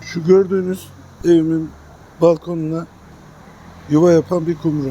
Şu gördüğünüz evimin balkonuna yuva yapan bir kumru.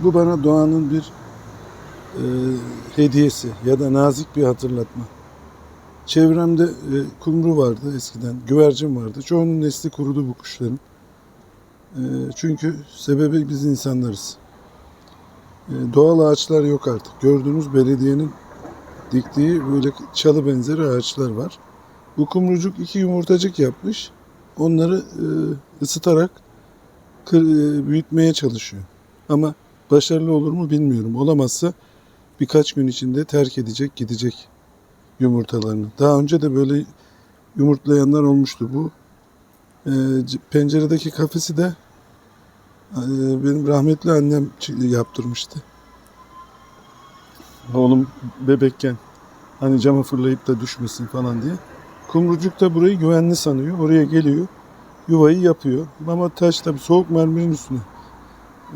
Bu bana doğanın bir e, hediyesi ya da nazik bir hatırlatma. Çevremde e, kumru vardı eskiden, güvercin vardı. Çoğunun nesli kurudu bu kuşların. E, çünkü sebebi biz insanlarız. E, doğal ağaçlar yok artık. Gördüğünüz belediyenin diktiği böyle çalı benzeri ağaçlar var. Bu kumrucuk iki yumurtacık yapmış. Onları e, ısıtarak kır, e, büyütmeye çalışıyor. Ama başarılı olur mu bilmiyorum. Olamazsa birkaç gün içinde terk edecek, gidecek yumurtalarını. Daha önce de böyle yumurtlayanlar olmuştu. Bu e, penceredeki kafesi de e, benim rahmetli annem yaptırmıştı. Oğlum bebekken hani cama fırlayıp da düşmesin falan diye. Kumrucuk da burayı güvenli sanıyor. Oraya geliyor. Yuvayı yapıyor. Ama taş tabii soğuk mermerin üstüne.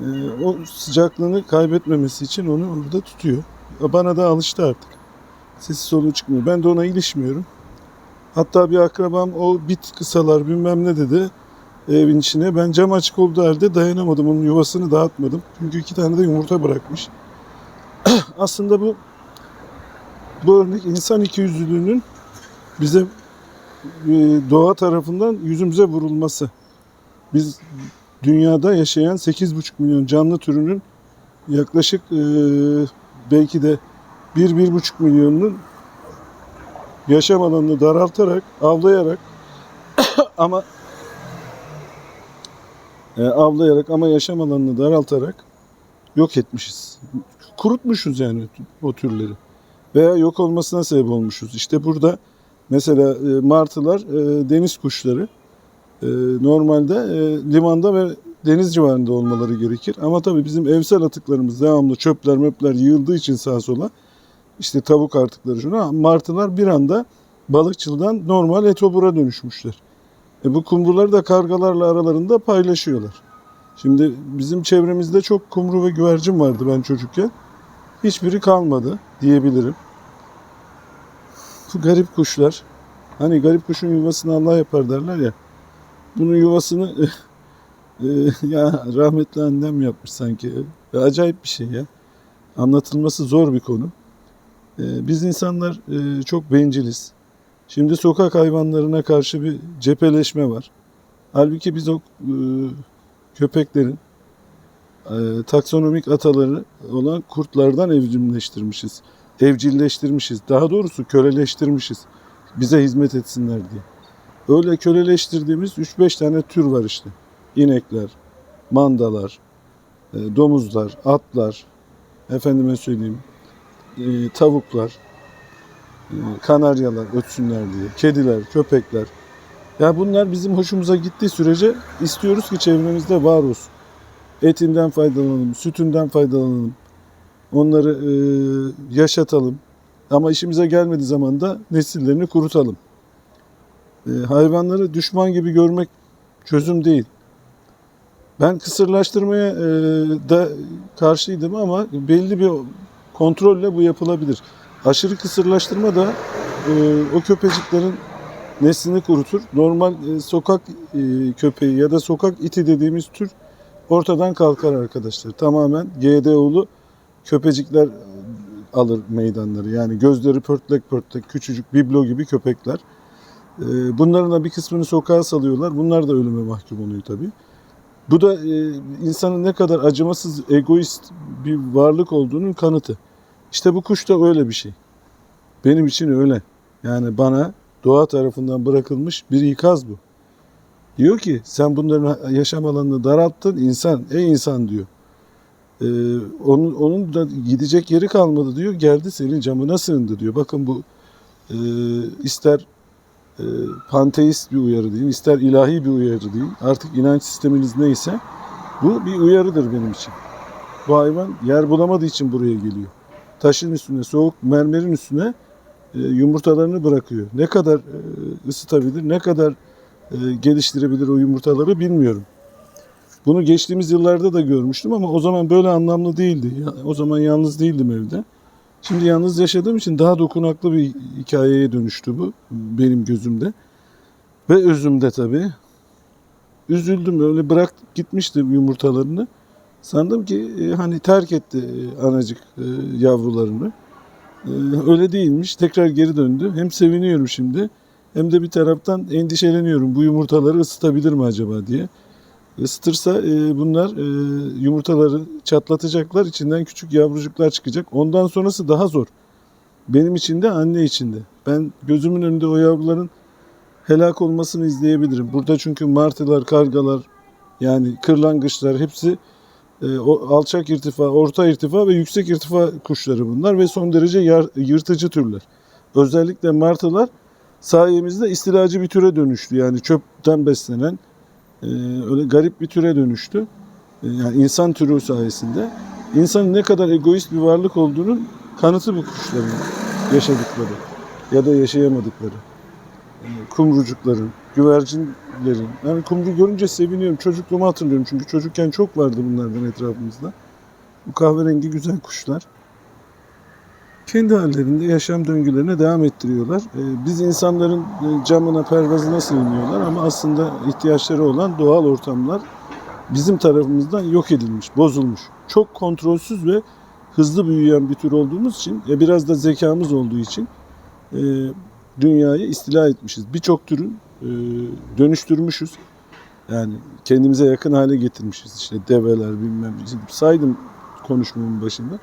Ee, o sıcaklığını kaybetmemesi için onu orada tutuyor. Bana da alıştı artık. Sesi soluğu çıkmıyor. Ben de ona ilişmiyorum. Hatta bir akrabam o bit kısalar bilmem ne dedi evin içine. Ben cam açık olduğu halde dayanamadım. Onun yuvasını dağıtmadım. Çünkü iki tane de yumurta bırakmış. Aslında bu bu örnek insan ikiyüzlülüğünün bize doğa tarafından yüzümüze vurulması. Biz dünyada yaşayan 8,5 milyon canlı türünün yaklaşık e, belki de 1-1,5 milyonunun yaşam alanını daraltarak, avlayarak ama e, avlayarak ama yaşam alanını daraltarak yok etmişiz. Kurutmuşuz yani o türleri. Veya yok olmasına sebep olmuşuz. İşte burada mesela e, martılar e, deniz kuşları. E, normalde e, limanda ve deniz civarında olmaları gerekir. Ama tabii bizim evsel atıklarımız devamlı çöpler möpler yığıldığı için sağa sola işte tavuk artıkları şuna martılar bir anda balıkçıldan normal etobura dönüşmüşler. E bu kumruları da kargalarla aralarında paylaşıyorlar. Şimdi bizim çevremizde çok kumru ve güvercin vardı ben çocukken. Hiçbiri kalmadı diyebilirim. Garip kuşlar. Hani garip kuşun yuvasını Allah yapar derler ya. Bunun yuvasını e, ya rahmetli annem yapmış sanki. Ya acayip bir şey ya. Anlatılması zor bir konu. E, biz insanlar e, çok benciliz. Şimdi sokak hayvanlarına karşı bir cepheleşme var. Halbuki biz o e, köpeklerin e, taksonomik ataları olan kurtlardan evcilleştirmişiz. Evcilleştirmişiz. Daha doğrusu köleleştirmişiz. Bize hizmet etsinler diye. Öyle köleleştirdiğimiz 3-5 tane tür var işte. İnekler, mandalar, e, domuzlar, atlar, efendime söyleyeyim, e, tavuklar, e, kanaryalar ötsünler diye, kediler, köpekler. Ya bunlar bizim hoşumuza gittiği sürece istiyoruz ki çevremizde var olsun. Etinden faydalanalım, sütünden faydalanalım. Onları e, yaşatalım. Ama işimize gelmediği zaman da nesillerini kurutalım. E, hayvanları düşman gibi görmek çözüm değil. Ben kısırlaştırmaya e, da karşıydım ama belli bir kontrolle bu yapılabilir. Aşırı kısırlaştırma da e, o köpeciklerin neslini kurutur. Normal e, sokak e, köpeği ya da sokak iti dediğimiz tür ortadan kalkar arkadaşlar. Tamamen GDO'lu köpecikler alır meydanları. Yani gözleri pörtlek pörtlek küçücük biblo gibi köpekler. E, Bunların da bir kısmını sokağa salıyorlar. Bunlar da ölüme mahkum oluyor tabii. Bu da e, insanın ne kadar acımasız, egoist bir varlık olduğunun kanıtı. İşte bu kuş da öyle bir şey. Benim için öyle. Yani bana doğa tarafından bırakılmış bir ikaz bu. Diyor ki sen bunların yaşam alanını daralttın insan, ey insan diyor. Ee, onun, onun da gidecek yeri kalmadı diyor. Geldi senin camına sığındı diyor. Bakın bu e, ister e, panteist bir uyarı değil, ister ilahi bir uyarı değil. Artık inanç sisteminiz neyse bu bir uyarıdır benim için. Bu hayvan yer bulamadığı için buraya geliyor. Taşın üstüne, soğuk mermerin üstüne e, yumurtalarını bırakıyor. Ne kadar e, ısıtabilir, ne kadar e, geliştirebilir o yumurtaları bilmiyorum. Bunu geçtiğimiz yıllarda da görmüştüm ama o zaman böyle anlamlı değildi. O zaman yalnız değildim evde. Şimdi yalnız yaşadığım için daha dokunaklı bir hikayeye dönüştü bu benim gözümde. Ve üzümde tabii. Üzüldüm öyle bıraktıp gitmişti yumurtalarını. Sandım ki e, hani terk etti e, anacık e, yavrularını. E, öyle değilmiş. Tekrar geri döndü. Hem seviniyorum şimdi hem de bir taraftan endişeleniyorum. Bu yumurtaları ısıtabilir mi acaba diye. Isıtırsa e, bunlar e, yumurtaları çatlatacaklar. içinden küçük yavrucuklar çıkacak. Ondan sonrası daha zor. Benim için de anne için de. Ben gözümün önünde o yavruların helak olmasını izleyebilirim. Burada çünkü martılar, kargalar yani kırlangıçlar hepsi e, o alçak irtifa, orta irtifa ve yüksek irtifa kuşları bunlar ve son derece yar- yırtıcı türler. Özellikle martılar sayemizde istilacı bir türe dönüştü. Yani çöpten beslenen e, öyle garip bir türe dönüştü. E, yani insan türü sayesinde. İnsanın ne kadar egoist bir varlık olduğunun kanıtı bu kuşların yaşadıkları ya da yaşayamadıkları. E, kumrucukların, güvercinlerin. Yani kumru görünce seviniyorum. Çocukluğumu hatırlıyorum çünkü çocukken çok vardı bunlardan etrafımızda. Bu kahverengi güzel kuşlar. Kendi hallerinde yaşam döngülerine devam ettiriyorlar. Ee, Biz insanların e, camına, pervazına sığınıyorlar ama aslında ihtiyaçları olan doğal ortamlar bizim tarafımızdan yok edilmiş, bozulmuş. Çok kontrolsüz ve hızlı büyüyen bir tür olduğumuz için, e, biraz da zekamız olduğu için e, dünyayı istila etmişiz. Birçok türün dönüştürmüşüz. Yani kendimize yakın hale getirmişiz. İşte develer bilmem saydım konuşmamın başında.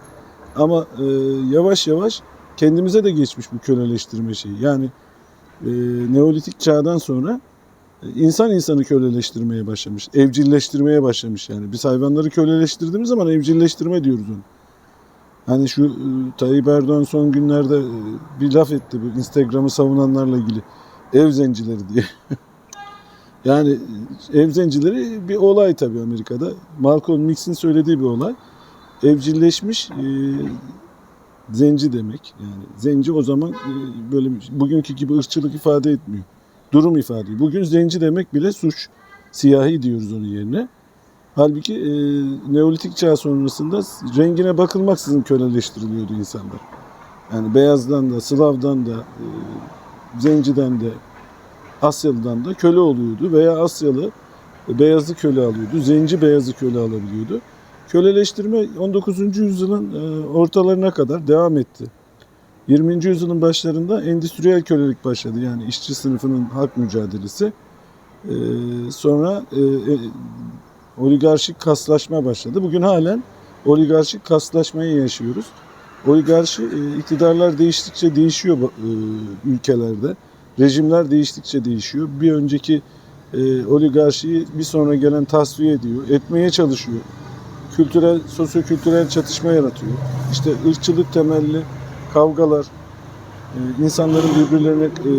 Ama e, yavaş yavaş kendimize de geçmiş bu köleleştirme şeyi. Yani e, Neolitik çağdan sonra e, insan insanı köleleştirmeye başlamış. Evcilleştirmeye başlamış yani. Biz hayvanları köleleştirdiğimiz zaman evcilleştirme diyoruz onu. Hani şu e, Tayyip Erdoğan son günlerde e, bir laf etti bu Instagram'ı savunanlarla ilgili. Ev zencileri diye. yani e, ev zencileri bir olay tabii Amerika'da. Malcolm X'in söylediği bir olay. Evcilleşmiş e, zenci demek. Yani zenci o zaman e, böyle bugünkü gibi ırkçılık ifade etmiyor. Durum ifade ediyor. Bugün zenci demek bile suç. Siyahi diyoruz onun yerine. Halbuki e, Neolitik çağ sonrasında rengine bakılmaksızın köleleştiriliyordu insanlar. Yani beyazdan da, Slav'dan da, e, Zenciden de, Asyalı'dan da köle oluyordu veya Asyalı beyazı köle alıyordu, Zenci beyazı köle alabiliyordu. Köleleştirme 19. yüzyılın e, ortalarına kadar devam etti. 20. yüzyılın başlarında endüstriyel kölelik başladı. Yani işçi sınıfının hak mücadelesi. E, sonra e, oligarşik kaslaşma başladı. Bugün halen oligarşik kaslaşmayı yaşıyoruz. Oligarşi e, iktidarlar değiştikçe değişiyor ülkelerde. Rejimler değiştikçe değişiyor. Bir önceki oligarşiyi bir sonra gelen tasfiye ediyor, etmeye çalışıyor. Kültürel, sosyokültürel çatışma yaratıyor. İşte ırkçılık temelli kavgalar, e, insanların birbirlerine e,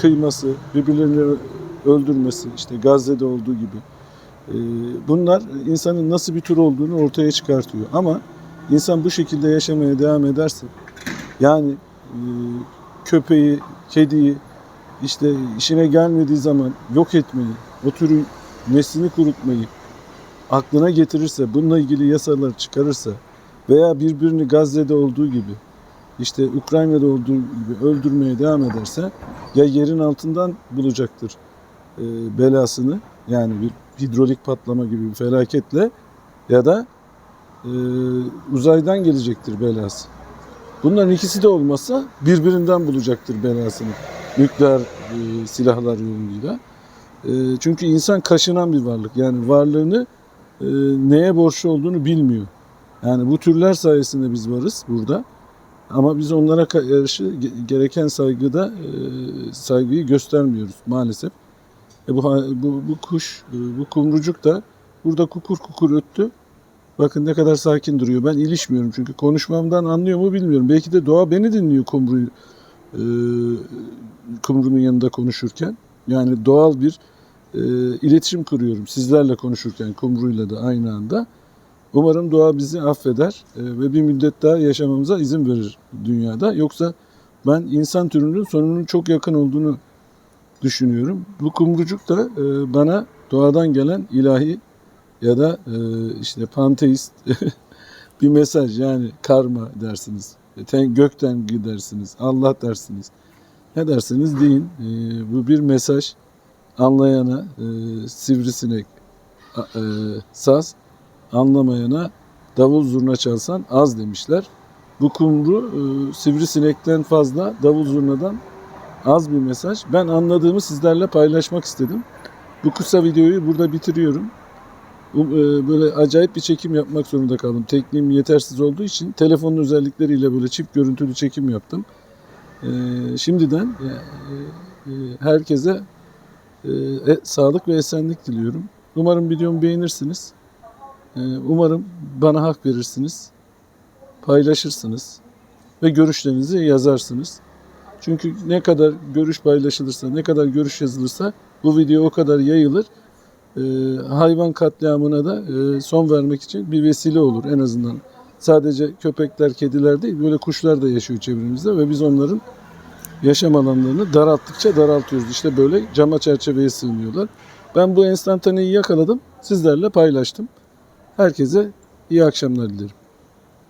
kıyması, birbirlerini öldürmesi, işte Gazze'de olduğu gibi. E, bunlar insanın nasıl bir tür olduğunu ortaya çıkartıyor. Ama insan bu şekilde yaşamaya devam ederse, yani köpeği, kediyi, işte işine gelmediği zaman yok etmeyi, o türün neslini kurutmayı aklına getirirse, bununla ilgili yasalar çıkarırsa veya birbirini Gazze'de olduğu gibi işte Ukrayna'da olduğu gibi öldürmeye devam ederse ya yerin altından bulacaktır e, belasını yani bir hidrolik patlama gibi bir felaketle ya da e, uzaydan gelecektir belası. Bunların ikisi de olmazsa birbirinden bulacaktır belasını nükleer e, silahlar yoluyla. E, çünkü insan kaşınan bir varlık. Yani varlığını e, neye borçlu olduğunu bilmiyor. Yani bu türler sayesinde biz varız burada. Ama biz onlara karşı ge- gereken saygıda e, saygıyı göstermiyoruz maalesef. E bu, bu bu kuş, e, bu kumrucuk da burada kukur kukur öttü. Bakın ne kadar sakin duruyor. Ben ilişmiyorum çünkü konuşmamdan anlıyor mu bilmiyorum. Belki de doğa beni dinliyor kumruyu e, kumrunun yanında konuşurken. Yani doğal bir e, iletişim kuruyorum sizlerle konuşurken kumruyla da aynı anda. Umarım doğa bizi affeder e, ve bir müddet daha yaşamamıza izin verir dünyada. Yoksa ben insan türünün sonunun çok yakın olduğunu düşünüyorum. Bu kumrucuk da e, bana doğadan gelen ilahi ya da e, işte panteist bir mesaj yani karma dersiniz. Ten, gökten gidersiniz, Allah dersiniz. Ne derseniz deyin. E, bu bir mesaj. Anlayana e, sivrisinek, e, saz, anlamayana davul zurna çalsan az demişler. Bu kumru e, sivrisinekten fazla, davul zurnadan az bir mesaj. Ben anladığımı sizlerle paylaşmak istedim. Bu kısa videoyu burada bitiriyorum. Um- e, Böyle acayip bir çekim yapmak zorunda kaldım. Tekniğim yetersiz olduğu için telefonun özellikleriyle böyle çift görüntülü çekim yaptım. E, Şimdiden e, herkese e, e, sağlık ve esenlik diliyorum. Umarım videomu beğenirsiniz. E, Umarım bana hak verirsiniz. Paylaşırsınız. Ve görüşlerinizi yazarsınız. Çünkü ne kadar görüş paylaşılırsa, ne kadar görüş yazılırsa bu video o kadar yayılır. Ee, hayvan katliamına da e, son vermek için bir vesile olur en azından. Sadece köpekler, kediler değil, böyle kuşlar da yaşıyor çevremizde ve biz onların yaşam alanlarını daralttıkça daraltıyoruz. İşte böyle cama çerçeveye sığınıyorlar. Ben bu enstantaneyi yakaladım, sizlerle paylaştım. Herkese iyi akşamlar dilerim.